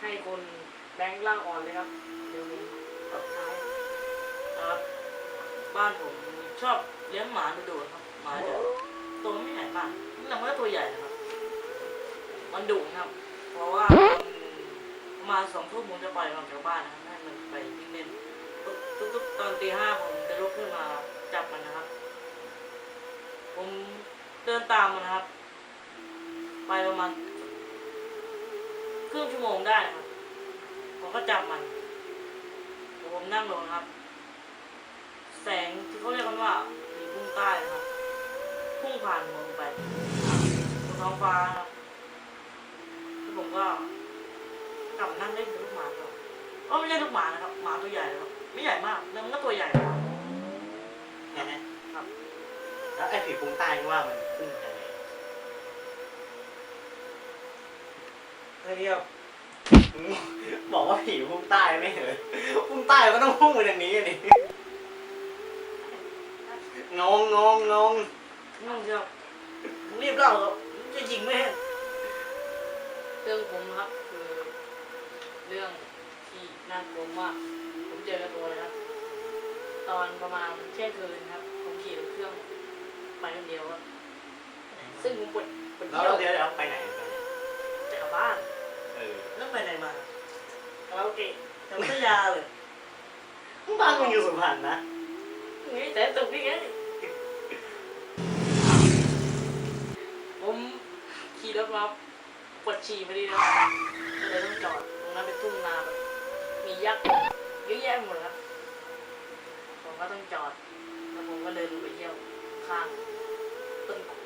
ให้คุณแบงค์ล่างอ่อนเลยครับเดี๋ยวผมตบท้ายครับบ้านผมชอบเลี้ยงหมาดุๆครับหมาจะตัวไม่ใหญ่มากแต่มันก็ตัวใหญ่นะครับ มันดุนะครับ เพราะว่าตอนประมาณสองทุ่มผมจะปล่อยมันออกจากบ้านนะครับให้มันไปวิ่งเล่นทุกๆตอนตีห้าผมจะลุกขึ้นมาจับมันนะครับ ผมเดินตามมันนะครับ ไปประมาณ งชั่วโมงได้นะครับผมก็จับมันเดี๋ยวผมนั่งลงนะครับ แสงที่เขาเรียกกันว่าผีพุ่งใต้นะครับพุ่งผ่านมองไปบนท้องฟ้านะครับแล้วผมก็กลับมานั่งเล่นกับลูกหมาต่ออ๋อไม่ใช่ลูกหมานะครับ หมาตัวใหญ่นะครับไม่ใหญ่มากแล้วมันก็ตัวใหญ่นะครับใช่ไหมครับ แล้วไอ้ผีพุ่งใต้นี่ว่ามันพุ่งยังไง เฮ้ยเดียว บอกว่าผีพุ่งใต้ไม่เหรอพุ่งใต้ก็ต้องพุ่งไปทางนี้นี่งงงงงงน้องเดียวมึงรีบเล่าครับมึงจะยิงไหมเรื่องผมนะครับคือ เรื่องที่น่ากลัวมากผมเจอกับตัวเลยครับ ตอนประมาณเที่ยงคืนครับ ผมขี่รถเครื่องไปคนเดียวครับซึ่งผมปวดปวดแล้วเที่ยวเดี๋ยวเดี๋ยวไปไหนไปไหนจากบ้าน เออ แล้วไปไหนมา คาราโอเกะแถวพัทยาเลยบ้านมึงอยู่สุพรรณนะนี่แต่ตกนี่ไงผมขี่รถมาปวดฉี่พอดีนะก็เลยต้องจอดตรงนั้นเป็นทุ่งนาแบบมียักษ์เยอะแยะหมดครับผมก็ต้องจอดแล้วผมก็เดินลงไปเยี่ยวข้างต้นกก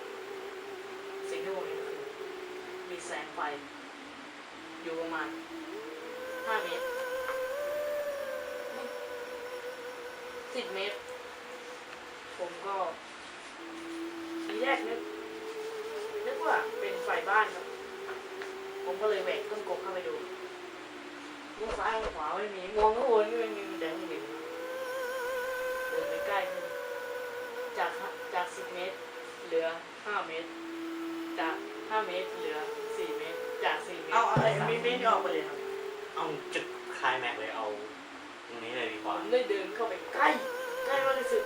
สิ่งที่ผมเห็นก็คือมีแสงไฟอยู่ประมาณ ห้าเมตรสิบเมตร ผมก็ทีแรกนึกนึกว่าเป็นไฟบ้านครับ ผมก็เลยแหวกต้นกกเข้าไปดูมองซ้ายมองขวาไม่มีมองข้างบนก็ไม่มีมีแต่ข้างบนเดินไปใกล้ขึ้นจากจากสิบเมตร เหลือห้าเมตร จากห้าเมตรเหลือสี่เมตร จากสี่เมตรเอาอะไรมีเมตรนี่ออกไปเลยครับ เอาจุดคลายแม็กซ์เลยเอาตรงนี้เลยดีกผว่ามได้เดินเข้าไปใกล้ ใกล้มากที่สุด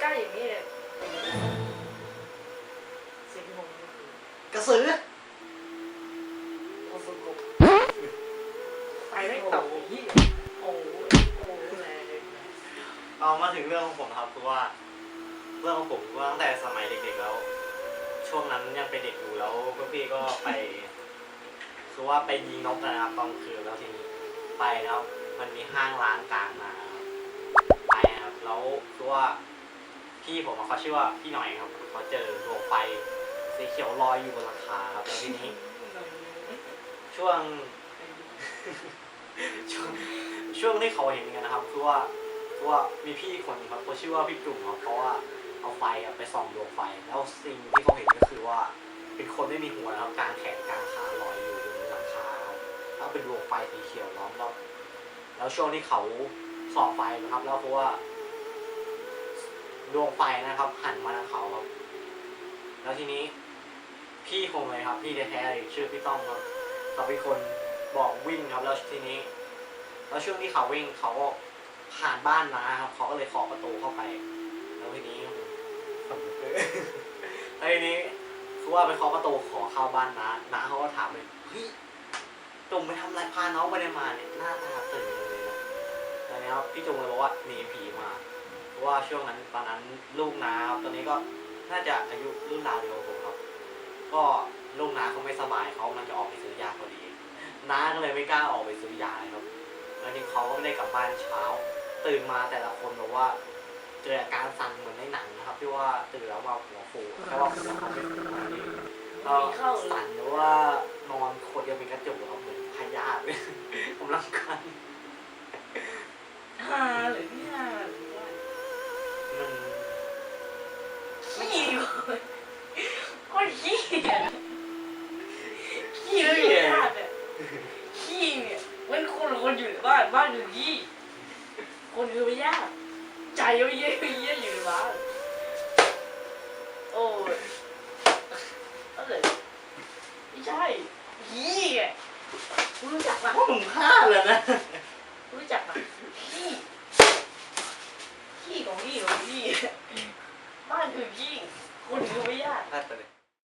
ใกล้อย่างนี้เลยสิ่งที่ผมเห็นก็คือกระสือโอโซโกะไปไม่ตกอีกที่โอ้โหโอ้โหแรงเลยเอามาถึงเรื่องของผมครับคือว่าเรื่องของผมก็ตั้งแต่สมัยเด็กๆแล้ว ช่วงนั้นยังเป็นเด็กอยู่แล้วพวกพี่ก็ไป คือว่าไปยิงนกกันนะครับตอนคืนแล้วทีนี้ไปแล้วมันมีห้างร้านกลางนาครับไปนะครับแล้วคือว่าพี่ผมอะเขาชื่อว่าพี่หน่อยครับเขาเจอดวงไฟสีเขียวลอยอยู่บนหลังคาครับแล้วทีนี้ช่วง ช่วงช่วงที่เขาเห็นกันนะครับคือว่าคือว่ามีพี่คนหนึงครับเขาชื่อว่าพี่จุ่มครับเพราะว่าเอาไฟอะไปส่องดวงไฟ แล้วสิ่งที่เขาเห็นก็คือว่า เป็นคนไม่มีหัวนะครับกลางแขนกลางขาลอยอยู่ แล้วเป็นดวงไฟสีเขียวล้อมรอบแล้วช่วงที่เขาส่องไฟนะครับ แล้วเพราะว่าดวงไฟนะครับ หันมาทางเขาครับ แล้วทีนี้พี่ผมเลยครับ พี่แท้ๆเลยชื่อพี่ต้อมครับเขาเป็นคนบอกวิ่งครับ แล้วทีนี้ แล้วช่วงที่เขาวิ่งเขาก็ผ่านบ้านนะครับเขาก็เลยเคาะประตูเข้าไป แล้วทีนี้แล้วทีนี้คือว่าไปเคาะประตูขอเข้าบ้านน้าน้าเขาก็ถามเลยเฮ้ย จงไปทำอะไรพาน้องไปได้มาเนี่ยหน้าตาตื่นเลยนะแล้วเนี้ครับพี่จงเลยบอกว่าหนีผีมาเพราะว่าช่วงนั้นตอนนั้นลูกน้าครับตอนนี้ก็น่าจะอายุรุ่นราวเดียวกับผมครับ ก็ลูกน้าเขาไม่สบายเขากำลังจะออกไปซื้อยาพอดีน้าก็เลยไม่กล้าออกไปซื้อยาครับ แล้วทีเขาก็ไม่ได้กลับบ้านเช้า ตื่นมาแต่ละคนบอกว่าเจออาการสั่นเหมือนในหนังนะครับ ที่ว่าตื่นแล้วมาหัวฟูแค่ว่าหัวเขาเป็นฟูนี่ก็มีเข้าเลยสั่นหรือว่านอนขดเดียวเป็นกระจุกครับ เหมือนพยาธิกำลังกันห้าหรือไม่ห้าหรือว่ามันขี้เลยโอ้ยขี้อะขี้เลยอยู่ในบ้านเนี่ยขี้เนี่ยมันคนละคนอยู่ในบ้านบ้านอยู่ขี้คนคือไม่ยากใจก็ไม่เยอะไม่เยอะอยู่ในบ้านโอ้ยอะไรไม่ใช่ขี้ไงคุณ รู้จักปะพวกมึงฆ่าเลยนะ